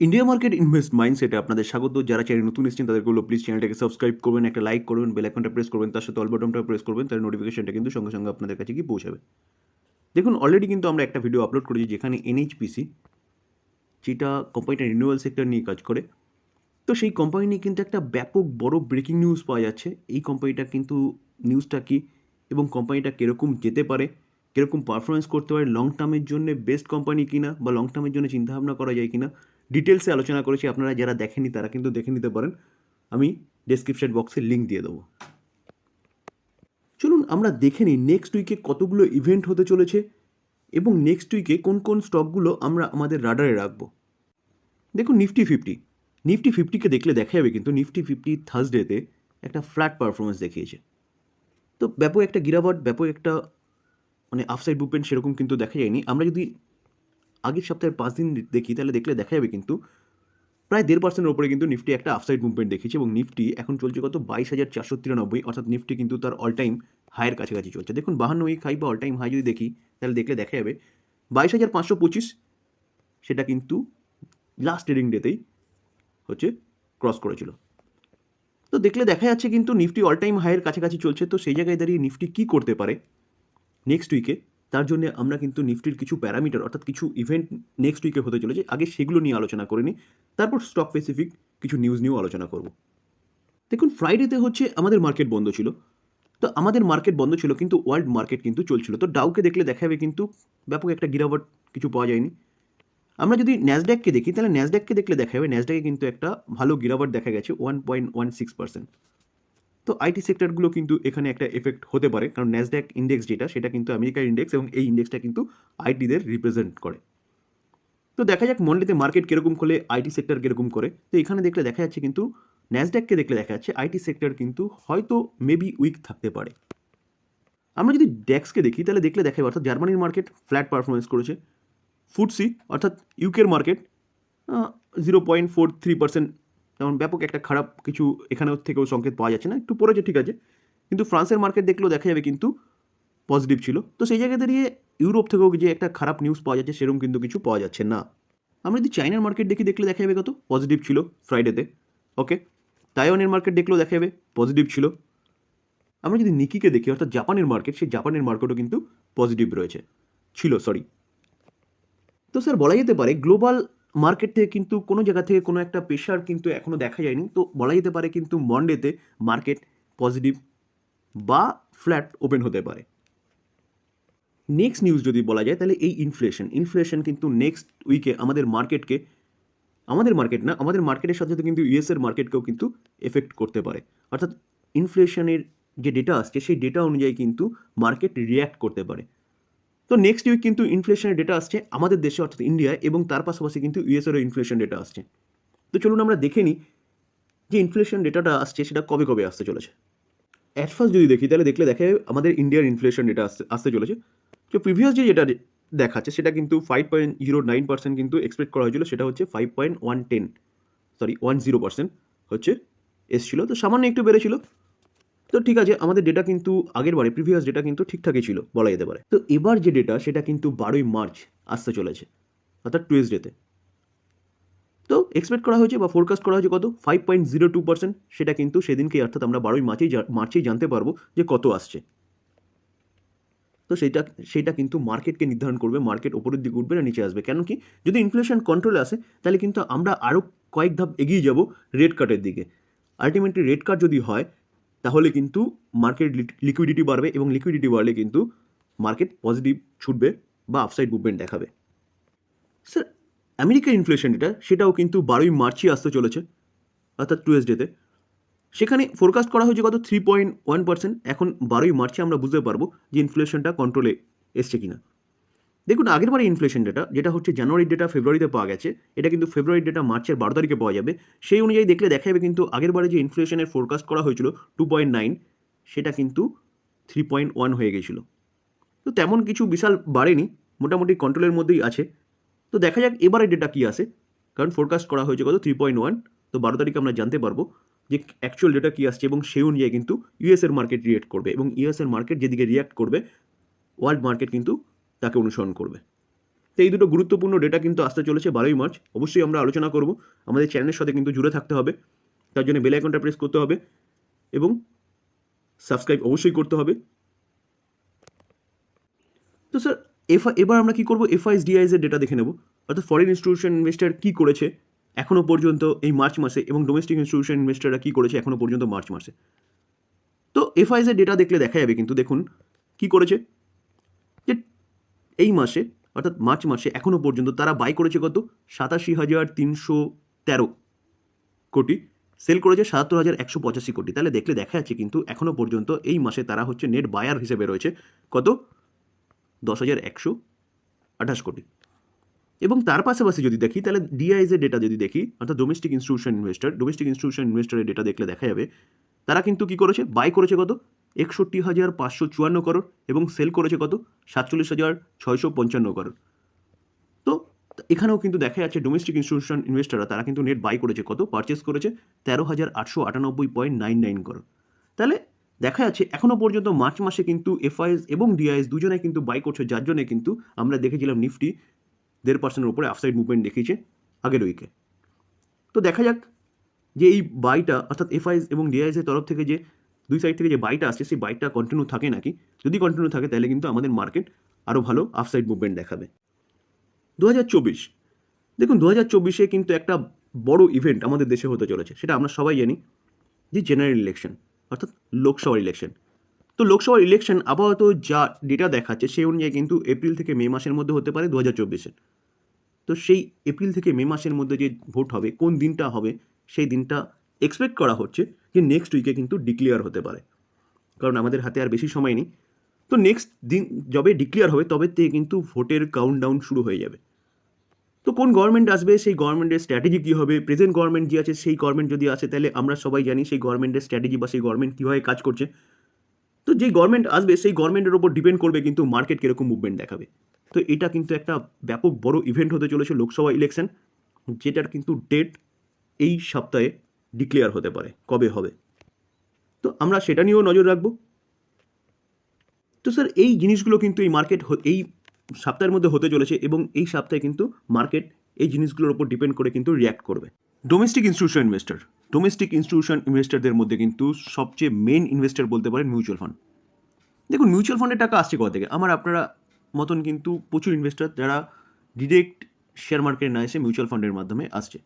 India market invest মাইন্ডসেটে আপনাদের স্বাগত। যারা চ্যানেল নতুন এসেছেন, তাদেরগুলো প্লিজ চ্যানেলটাকে সাবস্ক্রাইব করবেন, একটা লাইক করবেন বেল আইকনটা প্রেস করবেন, তার সাথে অল বাটনটা প্রেস করবেন তার নোটিফিকেশনটা কিন্তু সঙ্গে সঙ্গে আপনাদের কাছে গিয়ে পৌঁছাবে। দেখুন অলরেডি কিন্তু আমরা একটা ভিডিও আপলোড করেছি যেখানে এনএইচপিসি যেটা কোম্পানিটা রিনিউয়াল সেক্টর নিয়ে কাজ করে। তো সেই কোম্পানি নিয়ে কিন্তু একটা ব্যাপক বড় ব্রেকিং নিউজ পাওয়া যাচ্ছে। এই কোম্পানিটা কিন্তু নিউজটা কী এবং কোম্পানিটা কীরকম যেতে পারে, কীরকম পারফরমেন্স করতে পারে লং টার্মের জন্য বেস্ট কোম্পানি কিনা বা লং টার্মের জন্য চিন্তাভাবনা করা যায় কিনা ডিটেলসে আলোচনা করেছি, আপনারা যারা দেখেনি তারা কিন্তু দেখে নিতে পারেন। আমি ডেসক্রিপশন বক্সে লিঙ্ক দিয়ে দেবো। চলুন আমরা দেখে নিই নেক্সট উইকে কতগুলো ইভেন্ট হতে চলেছে এবং নেক্সট উইকে কোন কোন স্টকগুলো আমরা আমাদের রাডারে রাখব। দেখুন নিফটি ফিফটি নিফটি ফিফটিকে দেখলে দেখা যাবে কিন্তু নিফটি ফিফটি থার্সডেতে একটা ফ্ল্যাট পারফরমেন্স দেখিয়েছে। তো ব্যাপক একটা গিরাবাট, ব্যাপক একটা মানে আফসাইড মুভমেন্ট সেরকম কিন্তু দেখা যায়নি। আমরা যদি আগের সপ্তাহের পাঁচ দিন দেখি, তাহলে দেখলে দেখা যাবে কিন্তু প্রায় দেড় পার্সেন্টের ওপরে কিন্তু নিফটি একটা আফসাইড মুভমেন্ট দেখিয়েছে এবং নিফটি এখন চলছে কত? বাইশ হাজার চারশো তিরানব্বই, অর্থাৎ নিফটি কিন্তু তার অল টাইম হাইয়ের কাছাকাছি চলছে। দেখুন বাহান্ন উইক হাই বা অল টাইম হাই যদি দেখি, তাহলে দেখলে দেখা যাবে বাইশ হাজার পাঁচশো পঁচিশ সেটা কিন্তু লাস্ট ট্রেডিং ডেতেই হচ্ছে ক্রস করেছিল। তো দেখলে দেখা যাচ্ছে কিন্তু নিফটি অল টাইম হাইয়ের কাছাকাছি চলছে, তো সেই জায়গায় দাঁড়িয়ে নিফটি কী করতে পারে? নেক্সট উইকে তার জন্য আমরা কিন্তু নিফটির কিছু প্যারামিটার, অর্থাৎ কিছু ইভেন্ট নেক্সট উইকে হতে চলেছে, আগে সেগুলো নিয়ে আলোচনা করে নিই তারপর স্টক স্পেসিফিক কিছু নিউজ নিয়েও আলোচনা করব। দেখুন ফ্রাইডেতে হচ্ছে আমাদের মার্কেট বন্ধ ছিল। তো আমাদের মার্কেট বন্ধ ছিল কিন্তু ওয়ার্ল্ড মার্কেট কিন্তু চলছিল। তো ডাউকে দেখলে দেখা যাবে কিন্তু ব্যাপক একটা গিরাবট, কিছু পাওয়া যায়নি। আমরা যদি ন্যাসড্যাককে দেখি, তাহলে ন্যাসড্যাককে দেখলে দেখা যাবে ন্যাসড্যাকে কিন্তু একটা ভালো গিরাবট দেখা গেছে one point one six percent তো আইটি সেক্টরগুলো কিন্তু এখানে একটা এফেক্ট হতে পারে। কারণ ন্যাসড্যাক ইন্ডেক্স যেটা, সেটা কিন্তু আমেরিকার ইন্ডেক্স এবং এই ইন্ডেক্সটা কিন্তু আইটিদের রিপ্রেজেন্ট করে। তো দেখা যাক মন্ডেতে মার্কেট কীরকম খোলে আইটি সেক্টর কীরকম করে। তো এখানে দেখলে দেখা যাচ্ছে কিন্তু ন্যাসড্যাককে দেখলে দেখা যাচ্ছে আইটি সেক্টর কিন্তু হয়তো মেবি উইক থাকতে পারে। আমরা যদি ডেক্সকে দেখি, তাহলে দেখলে দেখা অর্থাৎ জার্মানির মার্কেট ফ্ল্যাট পারফরমেন্স করেছে। ফুডসি অর্থাৎ ইউকের market zero point four three percent যেমন ব্যাপক একটা খারাপ কিছু এখানেও থেকেও সংকেত পাওয়া যাচ্ছে না, একটু পড়েছে ঠিক আছে। কিন্তু ফ্রান্সের মার্কেট দেখলেও দেখা যাবে কিন্তু পজিটিভ ছিল। তো সেই জায়গায় দাঁড়িয়ে ইউরোপ থেকেও যে একটা খারাপ নিউজ পাওয়া যাচ্ছে সেরকম কিন্তু কিছু পাওয়া যাচ্ছে না। আমরা যদি চাইনার মার্কেট দেখি, দেখলে দেখা যাবে কত? পজিটিভ ছিল ফ্রাইডেতে ওকে তাইওয়ানের মার্কেট দেখলেও দেখা যাবে পজিটিভ ছিল। আমরা যদি নিকিকে দেখি, অর্থাৎ জাপানের মার্কেট সেই জাপানের মার্কেটও কিন্তু পজিটিভ রয়েছে। ছিল সরি তো স্যার বলা যেতে পারে গ্লোবাল মার্কেট থেকে কিন্তু কোনো জায়গা থেকে কোনো একটা প্রেশার কিন্তু এখনও দেখা যায়নি। তো বলা যেতে পারে কিন্তু মন্ডেতে মার্কেট পজিটিভ বা ফ্ল্যাট ওপেন হতে পারে। নেক্সট নিউজ যদি বলা যায়, তাহলে এই ইনফ্লেশন ইনফ্লেশন কিন্তু নেক্সট উইকে আমাদের মার্কেটকে আমাদের মার্কেট না, আমাদের মার্কেটের সাথে সাথে কিন্তু ইউএসের মার্কেটকেও কিন্তু এফেক্ট করতে পারে। অর্থাৎ ইনফ্লেশনের যে ডেটা আসছে, সেই ডেটা অনুযায়ী কিন্তু মার্কেট রিয়্যাক্ট করতে পারে। তো নেক্সট উইক কিন্তু ইনফ্লেশনের ডেটা আসছে আমাদের দেশে, অর্থাৎ ইন্ডিয়ায় এবং তার পাশাপাশি কিন্তু ইউএসেরও ইনফ্লেশন ডেটা আসছে। তো চলুন আমরা দেখে নিই যে ইনফ্লেশন ডেটাটা আসছে, সেটা কবে কবে আসতে চলেছে। অ্যাট ফার্স্ট যদি দেখি, তাহলে দেখলে দেখে আমাদের ইন্ডিয়ার ইনফ্লেশন ডেটা আসতে আসতে চলেছে। তো প্রিভিয়াস যে যেটা দেখাচ্ছে, সেটা কিন্তু five point zero nine percent কিন্তু এক্সপেক্ট করা হয়েছিল, সেটা হচ্ছে five point one ten sorry one zero percent হচ্ছে এসছিল। তো সামান্য একটু বেড়েছিল তো ঠিক আছে, আমাদের ডেটা কিন্তু আগের বারে প্রিভিয়াস ডেটা কিন্তু ঠিকঠাকই ছিল বলা যেতে পারে। তো এবার যে ডেটা সেটা কিন্তু বারোই মার্চ আসতে চলেছে, অর্থাৎ টুয়েসডেতে তো। এক্সপেক্ট করা হয়েছে বা ফোরকাস্ট করা হয়েছে কত? Five point zero two percent সেটা কিন্তু সেদিনকে অর্থাৎ আমরা বারোই মার্চেই মার্চেই জানতে পারব যে কত আসছে। তো সেটা সেটা কিন্তু মার্কেটকে নির্ধারণ করবে মার্কেট ওপরের দিকে উঠবে না, নিচে আসবে। কেন কি? যদি ইনফ্লেশন কন্ট্রোলে আসে, তাহলে কিন্তু আমরা আরও কয়েক ধাপ এগিয়ে যাব রেড কার্টের দিকে। আলটিমেটলি রেড কার্ড যদি হয় তাহলে কিন্তু মার্কেট লিকুইডিটি বাড়বে এবং লিকুইডিটি বাড়লে কিন্তু মার্কেট পজিটিভ ছুটবে বা আপসাইড মুভমেন্ট দেখাবে। স্যার আমেরিকার ইনফ্লেশন ডেটা সেটাও কিন্তু বারোই মার্চই আসতে চলেছে, অর্থাৎ টু টুয়েসডেতে সেখানে ফোরকাস্ট করা হয়েছে কত? থ্রি পয়েন্ট ওয়ান পার্সেন্ট এখন বারোই মার্চে আমরা বুঝতে পারব যে ইনফ্লেশনটা কন্ট্রোলে এসছে কিনা। দেখুন, আগের বারে ইনফ্লেশন ডেটা যেটা হচ্ছে জানুয়ারির ডেটা ফেব্রুয়ারিতে পাওয়া গেছে, এটা কিন্তু ফেব্রুয়ারির ডেটা মার্চের বারো তারিখে পাওয়া যাবে। সেই অনুযায়ী দেখলে দেখা যাবে কিন্তু আগের বারে যে ইনফ্লেশনের ফোরকাস্ট করা হয়েছিল টু পয়েন্ট নাইন সেটা কিন্তু থ্রি পয়েন্ট ওয়ান হয়ে গেছিল। তো তেমন কিছু বিশাল বাড়েনি, মোটামুটি কন্ট্রোলের মধ্যেই আছে। তো দেখা যাক এবারে ডেটা কী আসে, কারণ ফোরকাস্ট করা হয়েছে কত? থ্রি পয়েন্ট ওয়ান তো বারো তারিখে আমরা জানতে পারব যে অ্যাকচুয়াল ডেটা কী আসছে এবং সেই অনুযায়ী কিন্তু ইউএসের মার্কেট রিয়েক্ট করবে এবং ইউএসের মার্কেট যেদিকে রিয়াক্ট করবে ওয়ার্ল্ড মার্কেট কিন্তু তাকে অনুসরণ করবে। তো এই দুটো গুরুত্বপূর্ণ ডেটা কিন্তু আসতে চলেছে বারোই মার্চ। অবশ্যই আমরা আলোচনা করব। আমাদের চ্যানেলের সাথে কিন্তু জুড়ে থাকতে হবে। তার জন্য বেল আইকনটা প্রেস করতে হবে এবং সাবস্ক্রাইব অবশ্যই করতে হবে। তো স্যার এফ এবার আমরা কী করব? এফআইএস ডিআইএস এর ডেটা দেখে নেব। অর্থাৎ ফরেন ইনস্টিটিউশন ইনভেস্টার কী করেছে এখনও পর্যন্ত এই মার্চ মাসে এবং ডোমেস্টিক ইনস্টিটিউশন ইনভেস্টাররা কী করেছে এখনও পর্যন্ত মার্চ মাসে। তো এফআইএস এর ডেটা দেখলে দেখা যাবে কিন্তু দেখুন কী করেছে। এই মাসে, অর্থাৎ মার্চ মাসে এখনও পর্যন্ত তারা বাই করেছে কত? সাতাশি হাজার তিনশো তেরো কোটি। সেল করেছে সাতাত্তর হাজার একশো পঁচাশি কোটি। তাহলে দেখলে দেখা যাচ্ছে কিন্তু এখনও পর্যন্ত এই মাসে তারা হচ্ছে নেট বায়ার হিসেবে রয়েছে কত? দশ হাজার একশো আঠাশ কোটি। এবং তার পাশাপাশি যদি দেখি, তাহলে ডিআইএস এর ডেটা যদি দেখি, অর্থাৎ domestic institution investor domestic institution ইনভেস্টারের ডেটা দেখলে দেখা যাবে, তারা কিন্তু কি করেছে? বাই করেছে কত? একষট্টি হাজার পাঁচশো চুয়ান্ন করোড় এবং সেল করেছে কত? সাতচল্লিশ হাজার ছয়শো পঞ্চান্ন করোড়। তো এখানেও কিন্তু দেখা যাচ্ছে ডোমেস্টিক ইনস্টিটিউশন ইনভেস্টাররা তারা কিন্তু নেট বাই করেছে কত? পারচেস করেছে তেরো হাজার আটশো আটানব্বই পয়েন্ট নাইন নাইন করোড়। তাহলে দেখা যাচ্ছে এখনও পর্যন্ত মার্চ মাসে কিন্তু এফআইএস এবং ডিআইএস দুজনে কিন্তু বাই করছে, যার জন্য কিন্তু আমরা দেখেছিলাম নিফটি দেড় পার্সেন্টের উপরে আফসাইড মুভমেন্ট দেখিয়েছে আগের উইকে তো দেখা যাক যে এই বাইটা অর্থাৎ এফআইএস এবং ডিআইএসের তরফ থেকে যে দুই সাইড থেকে যে বাইটা আসছে, সেই বাইটা কন্টিনিউ থাকে নাকি? যদি কন্টিনিউ থাকে, তাহলে কিন্তু আমাদের মার্কেট আরও ভালো আফসাইড মুভমেন্ট দেখাবে। দু হাজার চব্বিশ। দেখুন দু চব্বিশে কিন্তু একটা বড় ইভেন্ট আমাদের দেশে হতে চলেছে। সেটা আমরা সবাই জানি যে জেনারেল ইলেকশন অর্থাৎ লোকসভার ইলেকশন তো লোকসভার ইলেকশন আপাতত যা ডেটা দেখাচ্ছে, সেই অনুযায়ী কিন্তু এপ্রিল থেকে মে মাসের মধ্যে হতে পারে দু হাজার চব্বিশে। তো সেই এপ্রিল থেকে মে মাসের মধ্যে যে ভোট হবে, কোন দিনটা হবে, সেই দিনটা এক্সপেক্ট করা হচ্ছে। যে নেক্সট উইকে কিন্তু ডিক্লেয়ার হতে পারে। কারণ আমাদের হাতে আর বেশি সময় নেই। তো নেক্সট দিন যবে ডিক্লেয়ার হবে, তবে থেকে কিন্তু ভোটের কাউন্টডাউন শুরু হয়ে যাবে। তো কোন গভর্নমেন্ট আসবে, সেই গভর্নমেন্টের স্ট্র্যাটেজি কী হবে প্রেজেন্ট গভর্নমেন্ট যে আছে, সেই গভর্নমেন্ট যদি আসে, তাহলে আমরা সবাই জানি সেই গভর্নমেন্টের স্ট্র্যাটেজি বা সেই গভর্নমেন্ট কীভাবে কাজ করছে। তো যেই গভর্নমেন্ট আসবে, সেই গভর্নমেন্টের ওপর ডিপেন্ড করবে কিন্তু মার্কেট কীরকম মুভমেন্ট দেখাবে। তো এটা কিন্তু একটা ব্যাপক বড় ইভেন্ট হতে চলেছে লোকসভা ইলেকশন যেটার কিন্তু ডেট এই সপ্তাহে ডিক্লেয়ার হতে পারে, কবে হবে। তো আমরা সেটা নিয়েও নজর রাখব। তো স্যার এই জিনিসগুলো কিন্তু এই মার্কেট এই সপ্তাহের মধ্যে হতে চলেছে এবং এই সপ্তাহে কিন্তু মার্কেট এই জিনিসগুলোর উপর ডিপেন্ড করে কিন্তু রিয়্যাক্ট করবে। Domestic institution investor domestic institution ইনভেস্টারদের মধ্যে কিন্তু সবচেয়ে মেন ইনভেস্টার বলতে পারেন মিউচুয়াল ফান্ড দেখুন মিউচুয়াল ফান্ডের টাকা আসছে কোথা থেকে? আমার আপনারা মতন কিন্তু প্রচুর ইনভেস্টার যারা ডিরেক্ট শেয়ার মার্কেটে না এসে মিউচুয়াল ফান্ডের মাধ্যমে আসছে।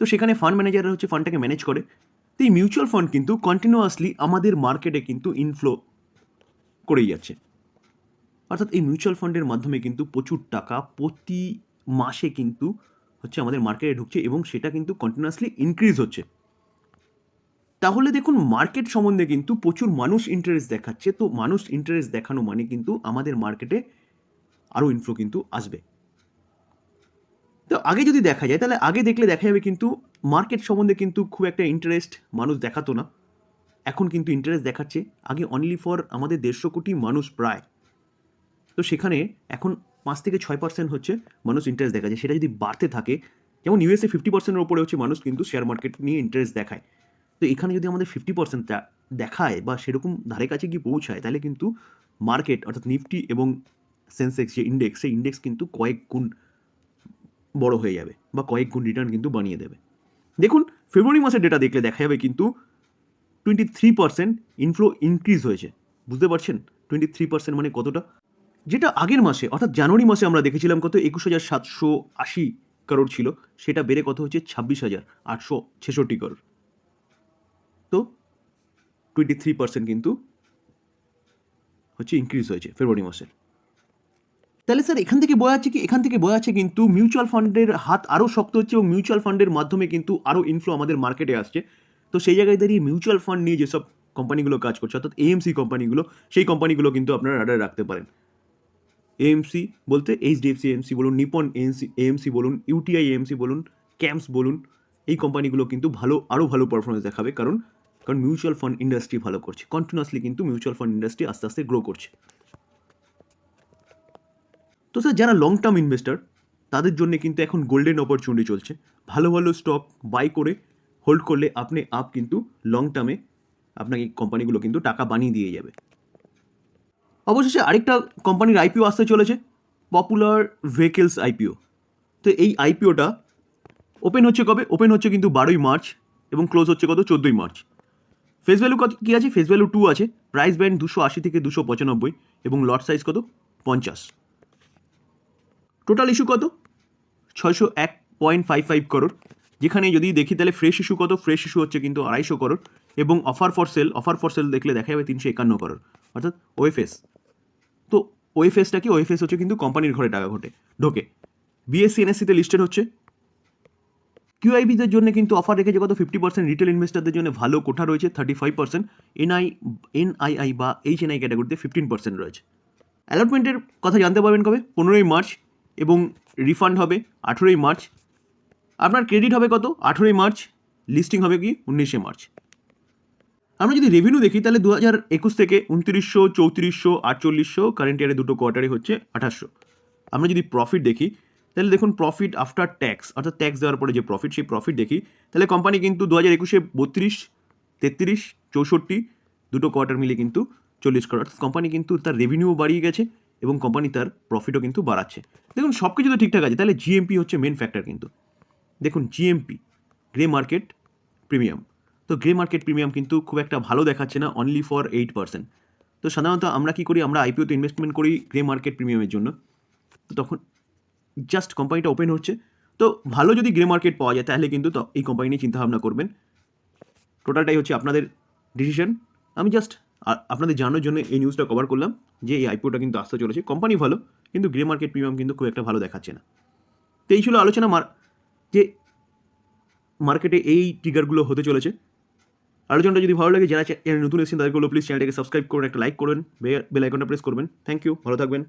তো সেখানে ফান্ড ম্যানেজাররা হচ্ছে ফান্ডটাকে ম্যানেজ করে। তো এই মিউচুয়াল ফান্ড কিন্তু কন্টিনিউয়াসলি আমাদের মার্কেটে কিন্তু ইনফ্লো করেই যাচ্ছে। অর্থাৎ এই মিউচুয়াল ফান্ডের মাধ্যমে কিন্তু প্রচুর টাকা প্রতি মাসে কিন্তু হচ্ছে আমাদের মার্কেটে ঢুকছে এবং সেটা কিন্তু কন্টিনিউয়াসলি ইনক্রিজ হচ্ছে। তাহলে দেখুন মার্কেট সম্বন্ধে কিন্তু প্রচুর মানুষ ইন্টারেস্ট দেখাচ্ছে। তো মানুষ ইন্টারেস্ট দেখানো মানে কিন্তু আমাদের মার্কেটে আরও ইনফ্লো কিন্তু আসবে। আগে যদি দেখা যায়, তাহলে আগে দেখলে দেখা যাবে কিন্তু মার্কেট সম্বন্ধে কিন্তু খুব একটা ইন্টারেস্ট মানুষ দেখাতো না। এখন কিন্তু ইন্টারেস্ট দেখাচ্ছে। আগে অনলি ফর আমাদের দেড়শো কোটি মানুষ প্রায়। তো সেখানে এখন পাঁচ থেকে ছয় পার্সেন্ট হচ্ছে মানুষ ইন্টারেস্ট দেখাচ্ছে। সেটা যদি বাড়তে থাকে, যেমন ইউএসএ ফিফটি পার্সেন্টের ওপরে হচ্ছে মানুষ কিন্তু শেয়ার মার্কেট নিয়ে ইন্টারেস্ট দেখায়। তো এখানে যদি আমাদের ফিফটি পার্সেন্ট দেখায় বা সেরকম ধারে কাছে গিয়ে পৌঁছায়, তাহলে কিন্তু মার্কেট অর্থাৎ নিফটি এবং সেন্সেক্স যে ইন্ডেক্স সেই ইন্ডেক্স কিন্তু কয়েক গুণ বড় হয়ে যাবে বা কয়েক গুণ রিটার্ন কিন্তু বানিয়ে দেবে। দেখুন ফেব্রুয়ারি মাসের ডেটা দেখলে দেখা যাবে কিন্তু twenty three percent inflow increase হয়েছে। বুঝতে পারছেন? টোয়েন্টি থ্রি পার্সেন্ট মানে কতটা? যেটা আগের মাসে, অর্থাৎ জানুয়ারি মাসে আমরা দেখেছিলাম কত? একুশ হাজার সাতশো আশি করোড় ছিল। সেটা বেড়ে কত হচ্ছে? ছাব্বিশ হাজার আটশো ছেষট্টি করোড় তো টোয়েন্টি থ্রি পার্সেন্ট কিন্তু হচ্ছে ইনক্রিজ হয়েছে ফেব্রুয়ারি মাসের। তাহলে স্যার, এখান থেকে বোঝা যাচ্ছে কি? এখান থেকে বোঝা যাচ্ছে কিন্তু মিউচুয়াল ফান্ডের হাত আরও শক্ত হচ্ছে এবং মিউচুয়াল ফান্ডের মাধ্যমে কিন্তু আরও ইনফ্লো আমাদের মার্কেটে আসছে। তো সেই জায়গায় দাঁড়িয়ে মিউচুয়াল ফান্ড নিয়ে যেসব কোম্পানিগুলো কাজ করছে, অর্থাৎ এএমসি কোম্পানিগুলো সেই কোম্পানিগুলো কিন্তু আপনারা রাডারে রাখতে পারেন। এএমসি বলতে এইচডিএফসি এএমসি বলুন নিপন এএমসি এএমসি বলুন ইউটিআই এএমসি বলুন ক্যাম্পস বলুন, এই কোম্পানিগুলো কিন্তু ভালো আরও ভালো পারফরমেন্স দেখাবে কারণ কারণ মিউচুয়াল ফান্ড ইন্ডাস্ট্রি ভালো করছে। কন্টিনিউয়াসলি কিন্তু মিউচুয়াল ফান্ড ইন্ডাস্ট্রি আস্তে আস্তে গ্রো করছে। তো স্যার, যারা লং টার্ম ইনভেস্টার তাদের জন্য কিন্তু এখন গোল্ডেন অপরচুনিটি চলছে। ভালো ভালো স্টক বাই করে হোল্ড করলে আপনি আপ কিন্তু লং টার্মে আপনাকে কোম্পানিগুলো কিন্তু টাকা বানিয়ে দিয়ে যাবে। অবশেষে আরেকটা কোম্পানির আইপিও আসতে চলেছে পপুলার ভেহিকেলস আইপিও তো এই আইপিওটা ওপেন হচ্ছে কবে? ওপেন হচ্ছে কিন্তু বারোই মার্চ এবং ক্লোজ হচ্ছে কত? চোদ্দোই মার্চ। ফেস ভ্যালু কত কী আছে? ফেস ভ্যালু টু আছে প্রাইস ব্যান্ড দুশো আশি থেকে দুশো পঁচানব্বই এবং লট সাইজ কত? পঞ্চাশ। টোটাল ইস্যু কত? ছয়শো এক পয়েন্ট ফাইভ ফাইভ করোড়। যেখানে যদি দেখি তাহলে ফ্রেশ ইস্যু কত? ফ্রেশ ইস্যু হচ্ছে কিন্তু আড়াইশো করোড় এবং offer for sale offer for sale দেখলে দেখা যাবে তিনশো একান্ন করোড়। অর্থাৎ ওএফএস তো ওএফএসটা কি? ওএফএস হচ্ছে কিন্তু কোম্পানির ঘরে টাকা ঘটে, ঢোকে। বিএসসি এনএসসিতে লিস্টেড হচ্ছে। কিউআইবিদের জন্য কিন্তু অফার রেখেছে কত? ফিফটি পার্সেন্ট রিটেল ইনভেস্টারদের জন্য ভালো কোঠা রয়েছে thirty five percent NI NII বা এইচ এনআই ক্যাটাগরিতে ফিফটিন পার্সেন্ট রয়েছে। অ্যালটমেন্টের কথা জানতে পারবেন কবে? পনেরোই মার্চ। এবং রিফান্ড হবে আঠেরোই মার্চ। আপনার ক্রেডিট হবে কত? আঠেরোই মার্চ। লিস্টিং হবে কি? উনিশে মার্চ। আমরা যদি রেভিনিউ দেখি, তাহলে দু হাজার একুশ থেকে উনত্রিশশো, চৌত্রিশশো, আটচল্লিশশো কারেন্ট ইয়ারে দুটো কোয়ার্টারে হচ্ছে আঠাশশো। আমরা যদি প্রফিট দেখি, তাহলে দেখুন প্রফিট আফটার ট্যাক্স অর্থাৎ ট্যাক্স দেওয়ার পরে যে প্রফিট সেই প্রফিট দেখি, তাহলে কোম্পানি কিন্তু দু হাজার একুশে বত্রিশ, তেত্রিশ, চৌষট্টি, দুটো কোয়ার্টার মিলে কিন্তু চল্লিশ করোড় অর্থাৎ কোম্পানি কিন্তু তার রেভিনিউ বাড়িয়ে গেছে। এবং কোম্পানি তার প্রফিটও কিন্তু বাড়াচ্ছে। দেখুন সব কিছু তো ঠিকঠাক আছে, তাহলে জিএমপি হচ্ছে মেন ফ্যাক্টর কিন্তু। দেখুন জিএমপি গ্রে মার্কেট প্রিমিয়াম তো গ্রে মার্কেট প্রিমিয়াম কিন্তু খুব একটা ভালো দেখাচ্ছে না অনলি ফর এইট পার্সেন্ট তো সাধারণত আমরা কী করি, আমরা আইপিওতে ইনভেস্টমেন্ট করি গ্রে মার্কেট প্রিমিয়ামের জন্য। তো তখন জাস্ট কোম্পানিটা ওপেন হচ্ছে। তো ভালো যদি গ্রে মার্কেট পাওয়া যায়, তাহলে কিন্তু এই কোম্পানি নিয়ে চিন্তাভাবনা করবেন। টোটালটাই হচ্ছে আপনাদের ডিসিশন আমি জাস্ট আপনাদের জানার জন্য এই নিউজটা কভার করলাম যে এই আইপিওটা কিন্তু আসতে চলেছে। কোম্পানি ভালো, কিন্তু গ্রে মার্কেট প্রিমিয়াম কিন্তু খুব একটা ভালো দেখাচ্ছে না। তো এই ছিল আলোচনা মার যে মার্কেটে এই ট্রিগারগুলো হতে চলেছে। আলোচনাটা যদি ভালো লাগে, যারা নতুন এসেছেন তাদেরগুলো প্লিজ চ্যানেলটাকে সাবস্ক্রাইব করুন, একটা লাইক করুন বেল আইকনটা প্রেস করবেন। থ্যাংক ইউ ভালো থাকবেন।